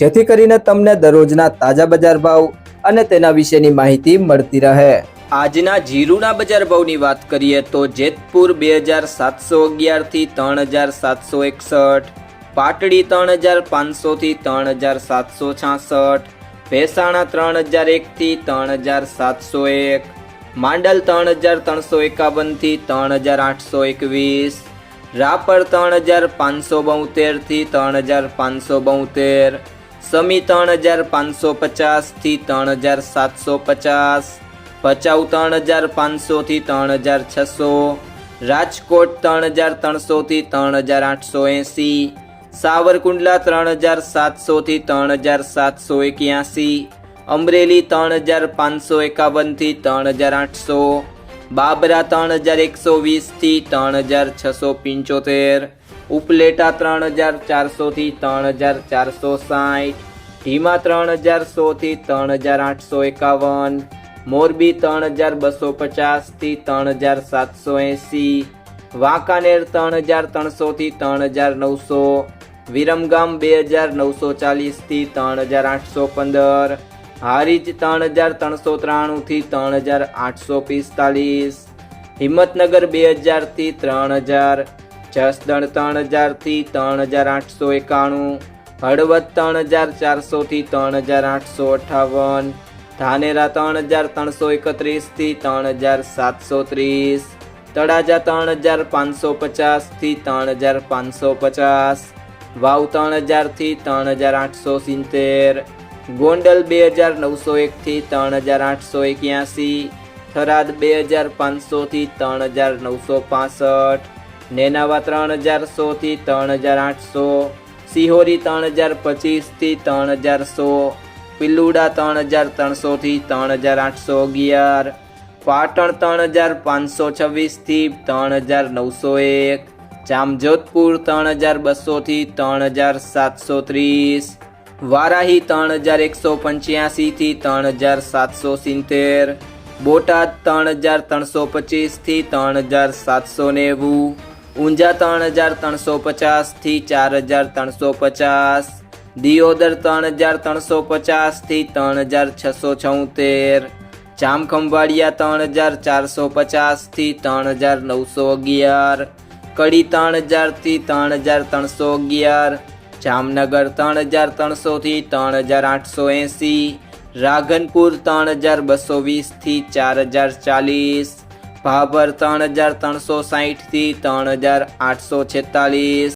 જેથી કરીને તમને દરરોજના તાજા બજાર ભાવ અને તેના વિશેની માહિતી મળતી રહે. આજના જીરુના બજાર ભાવની વાત કરીએ તો જેતપુર બે હજાર સાતસો અગિયારથી ત્રણ હજાર સાતસો એકસઠ, પાટડી ત્રણ હજાર પાંચસોથી ત્રણ હજાર સાતસો છાસઠ, ભેસાણા ત્રણ હજાર એકથી ત્રણ હજાર સાતસો એક, માંડલ ત્રણ હજાર ત્રણસો એકાવનથી ત્રણ હજાર આઠસો એકવીસ, રાપર ત્રણ હજાર પાંચસો બોતેરથી ત્રણ હજાર પાંચસો બોતેર સમી ત્રણ હજાર પાંચસો પચાસથી ત્રણ હજાર સાતસો પચાસ ભચાઉ ત્રણ હજાર પાંચસોથી ત્રણ હજાર છસો રાજકોટ ત્રણ હજાર ત્રણસોથી ત્રણ હજાર આઠસો એંસી સાવરકુંડલા ત્રણ હજાર સાતસોથી ત્રણ હજાર સાતસો એક્યાસી અમરેલી ત્રણ હજાર પાંચસો એકાવનથી ત્રણ હજાર આઠસો બાબરા ત્રણ હજાર એકસો વીસથી ત્રણ હજાર છસો પંચોતેર ઉપલેટા ત્રણ હજાર ચારસોથી ત્રણ હજાર ચારસો સાઠ ઢીમા ત્રણ હજાર સોથી ત્રણ હજાર આઠસો એકાવન, મોરબી ત્રણ હજાર બસો પચાસથી ત્રણ હજાર સાતસો એંસી, વાંકાનેર ત્રણ હજાર ત્રણસોથી ત્રણ હજાર નવસો, વિરમગામ બે હજાર નવસો ચાલીસથી ત્રણ હજાર આઠસો પંદર, હારીજ ત્રણ હજાર ત્રણસો ત્રાણુંથી ત્રણ હજાર આઠસો પિસ્તાલીસ, હિંમતનગર બે હજારથી ત્રણ હજાર જસદણ ત્રણ હજારથી ત્રણ હજાર આઠસો એકાણું હળવદ ત્રણ હજાર ચારસોથી ત્રણ હજાર આઠસો અઠાવન ધાનેરા ત્રણ હજાર ત્રણસો એકત્રીસથી ત્રણ હજાર સાતસો ત્રીસ તળાજા ત્રણ હજાર પાંચસો પચાસથી ત્રણ હજાર પાંચસો પચાસ વાવ ત્રણ હજારથી ત્રણ હજાર આઠસો સિત્તેર ગોંડલ બે હજાર નવસો એકથી ત્રણ હજાર આઠસો એક્યાસી થરાદ બે હજાર પાંચસોથી ત્રણ હજાર નવસો પાસઠ નેનાવા ત્રણ હજાર સોથી ત્રણ હજાર આઠસો સિહોરી ત્રણ હજાર પચીસથી ત્રણ હજાર સો, પિલુડા ત્રણ હજાર ત્રણસોથી ત્રણ હજાર આઠસો અગિયાર, પાટણ ત્રણ હજાર પાંચસો છવ્વીસથી ત્રણ હજાર નવસો એક, જામજોધપુર ત્રણ હજાર બસોથી ત્રણ હજાર સાતસો ત્રીસ, વારાહી ત્રણ હજાર એકસો પંચ્યાસીથી ત્રણ હજાર સાતસો સિત્તેર, બોટાદ ત્રણ હજાર ત્રણસો પચીસથી ત્રણ હજાર સાતસો નેવું ઊંઝા ત્રણ હજાર ત્રણસો પચાસથી ચાર હજાર ત્રણસો પચાસ દિયોદર ત્રણ હજાર ત્રણસો પચાસથી ત્રણ હજાર છસો છોતેર જામખંભાળિયા ત્રણ હજાર ચારસો પચાસથી ત્રણ હજાર નવસો અગિયાર કડી ત્રણ હજારથી ત્રણ હજાર ત્રણસો અગિયાર જામનગર ત્રણ હજાર ત્રણસોથી ત્રણ હજાર આઠસો એંસી રાધનપુર ત્રણ હજાર બસો વીસથી ચાર હજાર ચાલીસ ભાભર ત્રણ હજાર ત્રણસો સાહીઠથી ત્રણ હજાર આઠસો છેતાલીસ.